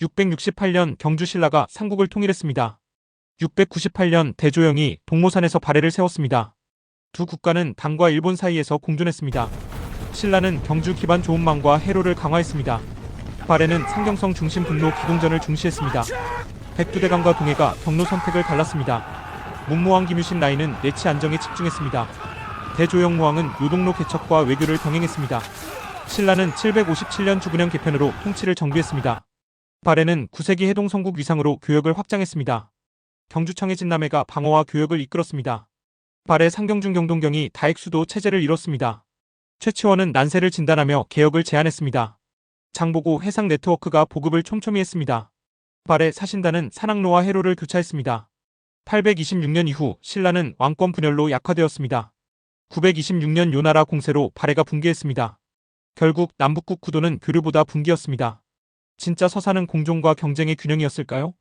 668년 경주 신라가 삼국을 통일했습니다. 698년 대조영이 동모산에서 발해를 세웠습니다. 두 국가는 당과 일본 사이에서 공존했습니다. 신라는 경주 기반 조은망과 해로를 강화했습니다. 발해는 상경성 중심 분로 기동전을 중시했습니다. 백두대간과 동해가 경로 선택을 갈랐습니다. 문무왕 김유신 라인은 내치 안정에 집중했습니다. 대조영 무왕은 요동로 개척과 외교를 병행했습니다. 신라는 757년 주근영 개편으로 통치를 정비했습니다. 발해는 9세기 해동 성국 위상으로 교역을 확장했습니다. 경주청의 진남해가 방어와 교역을 이끌었습니다. 발해 상경중 경동경이 다액수도 체제를 이뤘습니다. 최치원은 난세를 진단하며 개혁을 제안했습니다. 장보고 해상 네트워크가 보급을 촘촘히 했습니다. 발해 사신단은 산악로와 해로를 교차했습니다. 826년 이후 신라는 왕권 분열로 약화되었습니다. 926년 요나라 공세로 발해가 붕괴했습니다. 결국 남북국 구도는 교류보다 분기였습니다. 진짜 서사는 공존과 경쟁의 균형이었을까요?